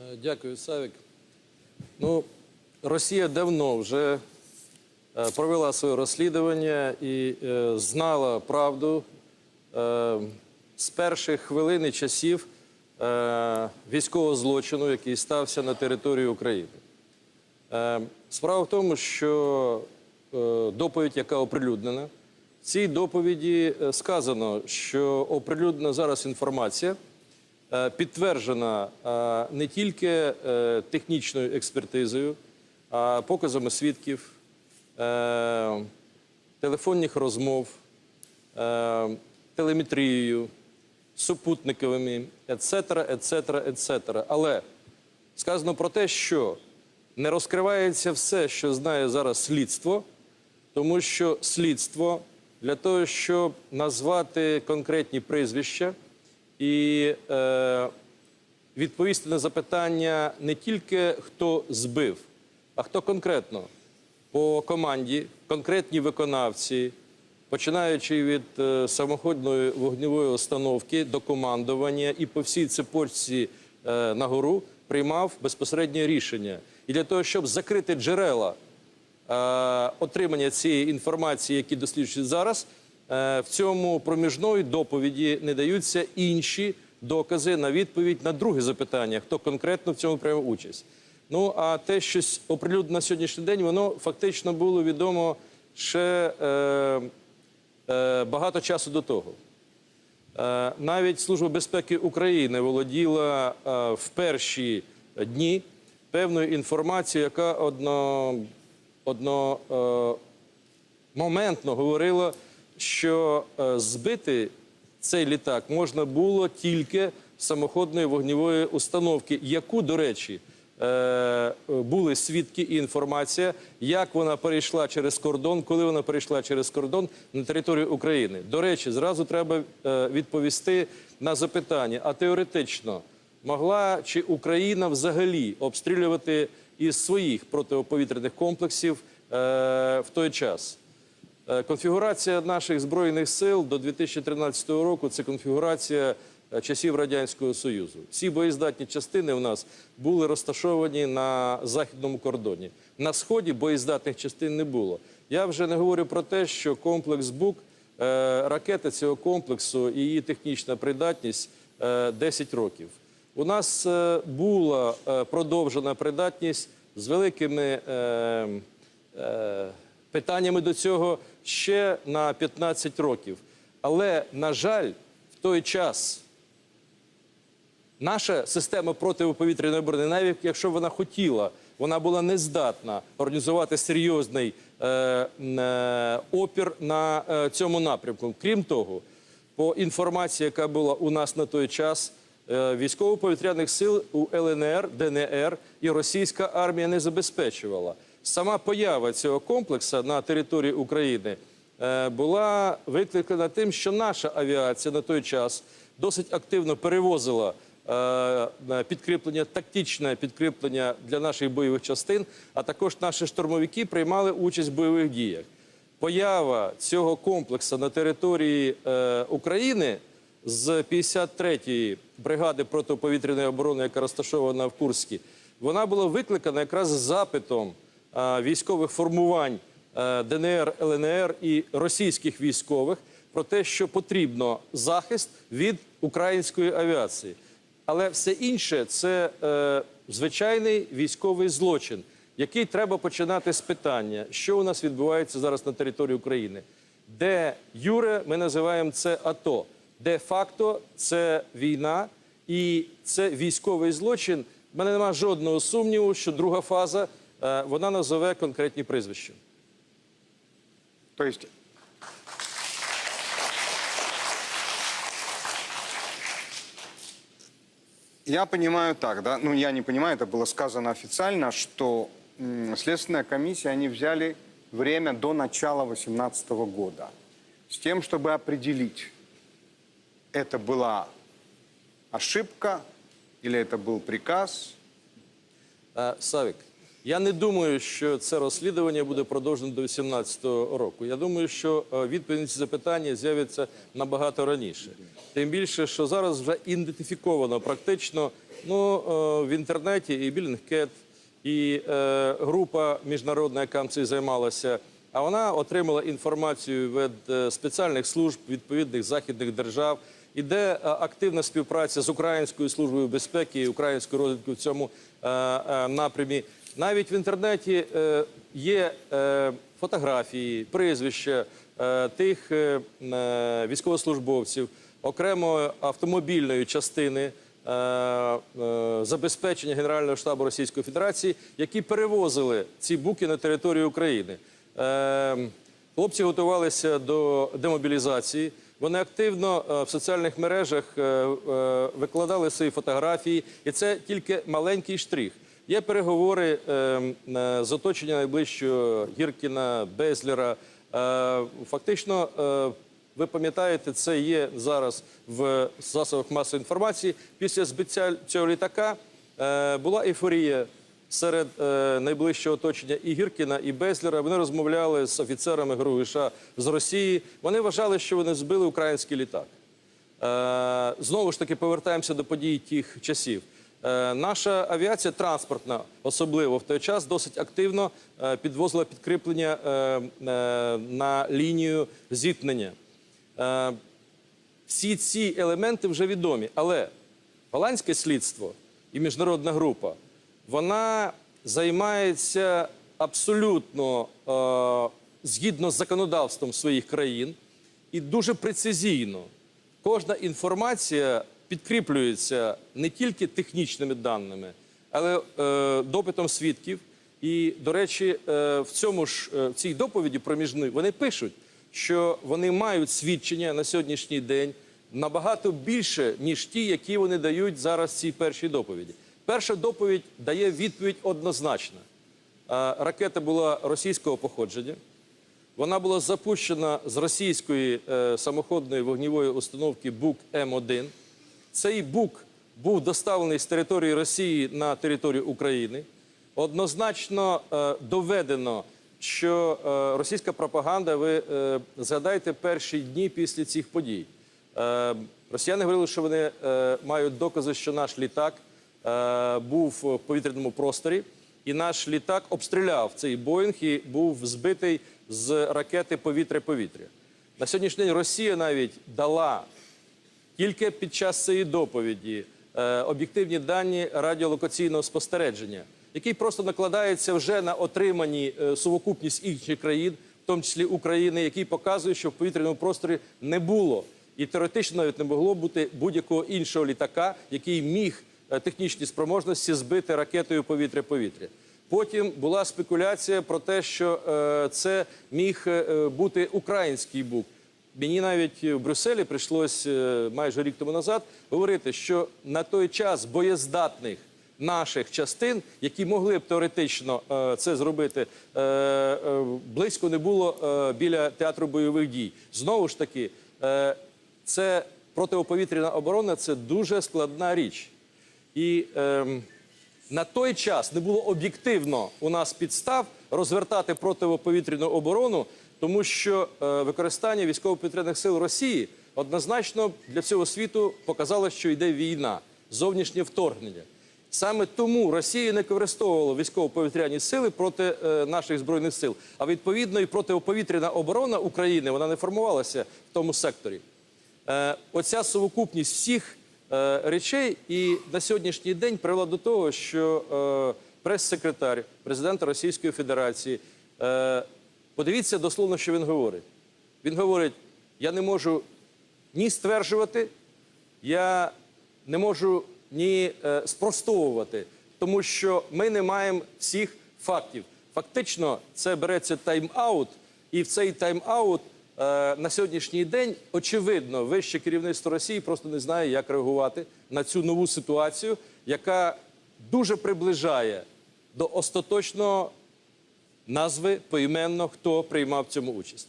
Е, Дякую, Савік. Ну, Росія давно вже е, провела своє розслідування і е, знала правду з перших хвилин і часів військового злочину, який стався на території України. Справа в тому, що доповідь, яка оприлюднена, в цій доповіді сказано, що оприлюднена зараз інформація підтверджена е, не тільки е, технічною експертизою, а показами свідків, е, телефонних розмов, е, телеметрією, супутниковими, etc., etc., etc. Але сказано про те, що не розкривається все, що знає зараз слідство, тому що слідство для того, щоб назвати конкретні прізвища і е, відповісти на запитання не тільки хто збив, а хто конкретно по команді, конкретні виконавці, починаючи від е, самоходної вогневої установки до командування і по всій цепочці е, на гору приймав безпосереднє рішення. І для того, щоб закрити джерела е, отримання цієї інформації, які досліджують зараз, в цьому проміжної доповіді не даються інші докази на відповідь на друге запитання, хто конкретно в цьому приймав участь. Ну а те, що оприлюднено на сьогоднішній день, воно фактично було відомо ще е, е, багато часу до того. Е, Навіть Служба безпеки України володіла е, в перші дні певною інформацією, яка одно, одно, е, моментно говорила, що е, збити цей літак можна було тільки самоходної вогневої установки, яку, до речі, е, були свідки і інформація, як вона перейшла через кордон, коли вона перейшла через кордон на територію України. До речі, зразу треба е, відповісти на запитання. А теоретично могла чи Україна взагалі обстрілювати із своїх протиповітряних комплексів в той час? Е, Конфігурація наших збройних сил до 2013 року це конфігурація е, часів Радянського Союзу. Всі боєздатні частини у нас були розташовані на західному кордоні. На сході боєздатних частин не було. Я вже не говорю про те, що комплекс БУК, е, ракети цього комплексу і її технічна придатність е, 10 років. У нас була продовжена придатність з великими. Питаннями до цього ще на 15 років. Але, на жаль, в той час наша система протиповітряної оборони, навіть якщо вона хотіла, вона була не здатна організувати серйозний е, е, опір на е, цьому напрямку. Крім того, по інформації, яка була у нас на той час, е, військово-повітряних сил у ЛНР, ДНР і російська армія не забезпечувала. Сама поява цього комплексу на території України е, була викликана тим, що наша авіація на той час досить активно перевозила е, підкріплення, тактичне підкріплення для наших бойових частин, а також наші штурмовики приймали участь в бойових діях. Поява цього комплексу на території е, України з 53-ї бригади протиповітряної оборони, яка розташована в Курській, вона була викликана якраз запитом військових формувань е, ДНР, ЛНР і російських військових про те, що потрібно захист від української авіації. Але все інше це е, звичайний військовий злочин, який треба починати з питання, що у нас відбувається зараз на території України. Де Юре, ми називаємо це АТО, де факто це війна і це військовий злочин. У мене немає жодного сумніву, що друга фаза е, вона назове конкретні прізвища. То есть я понимаю так, да, ну я не понимаю, это было сказано официально, что м, Следственная комиссия, они взяли время до начала 2018 года с тем, чтобы определить, это была ошибка или это был приказ. Е, Савік, я не думаю, що це розслідування буде продовжено до 2018 року. Я думаю, що е, відповідь на ці запитання з'явиться набагато раніше. Тим більше, що зараз вже ідентифіковано практично ну, е, в інтернеті і Білінгкет, і е, група міжнародна, яка цим займалася. А вона отримала інформацію від е, спеціальних служб відповідних західних держав. Іде активна співпраця з Українською службою безпеки і українською розвідкою в цьому е, е, напрямі. Навіть в інтернеті е, є е, фотографії, прізвища е, тих військовослужбовців окремої автомобільної частини забезпечення Генерального штабу Російської Федерації, які перевозили ці буки на територію України. Хлопці готувалися до демобілізації. Вони активно в соціальних мережах викладали свої фотографії, і це тільки маленький штрих. Є переговори е, е, з оточення найближчого Гіркіна, Безлера. Е, Фактично, е, ви пам'ятаєте, це є зараз в засобах масової інформації. Після збиття цього літака була ейфорія серед найближчого оточення і Гіркіна, і Безлера. Вони розмовляли з офіцерами ГРУ США з Росії. Вони вважали, що вони збили український літак. Знову ж таки повертаємося до подій тих часів. Е, наша авіація транспортна, особливо в той час, досить активно е, підвозила підкріплення е, на лінію зіткнення. Всі ці елементи вже відомі, але голландське слідство і міжнародна група вона займається абсолютно згідно з законодавством своїх країн і дуже прецизійно. Кожна інформація підкріплюється не тільки технічними даними, але е, допитом свідків. І, до речі, е, в цьому ж е, в цій доповіді проміжної вони пишуть, що вони мають свідчення на сьогоднішній день набагато більше, ніж ті, які вони дають зараз цій першій доповіді. Перша доповідь дає відповідь однозначна. Е, Ракета була російського походження. Вона була запущена з російської е, самоходної вогнівої установки БУК М1. Цей БУК був доставлений з території Росії на територію України. Однозначно е, доведено, що е, російська пропаганда, ви е, згадайте перші дні після цих подій. Е, росіяни говорили, що вони е, мають докази, що наш літак е, був в повітряному просторі, і наш літак обстріляв цей Боїнг і був збитий з ракети повітря-повітря. На сьогоднішній день Росія навіть дала тільки під час цієї доповіді е, об'єктивні дані радіолокаційного спостереження, який просто накладається вже на отримані е, сукупність інших країн, в тому числі України, який показує, що в повітряному просторі не було і теоретично навіть не могло бути будь-якого іншого літака, який міг е, технічні спроможності збити ракетою повітря-повітря. Потім була спекуляція про те, що е, це міг бути український бук. Мені навіть в Брюсселі прийшлось е, майже рік тому назад говорити, що на той час боєздатних наших частин, які могли б теоретично е, це зробити, е, близько не було біля театру бойових дій. Знову ж таки, це протиповітряна оборона це дуже складна річ. І ем, на той час не було об'єктивно у нас підстав розвертати протиповітряну оборону, тому що е, використання військово-повітряних сил Росії однозначно для всього світу показало, що йде війна, зовнішнє вторгнення. Саме тому Росія не використовувала військово-повітряні сили проти е, наших збройних сил. А відповідно і протиповітряна оборона України вона не формувалася в тому секторі. Е, оця совокупність всіх е, речей і на сьогоднішній день привела до того, що е, прес-секретар президента Російської Федерації, е, подивіться дословно, що він говорить. Він говорить: я не можу ні стверджувати, я не можу ні е, спростовувати, тому що ми не маємо всіх фактів. Фактично, це береться тайм-аут, і в цей тайм-аут е, на сьогоднішній день очевидно вище керівництво Росії просто не знає, як реагувати на цю нову ситуацію, яка дуже приближає до остаточного назви поіменно, хто приймав в цьому участь.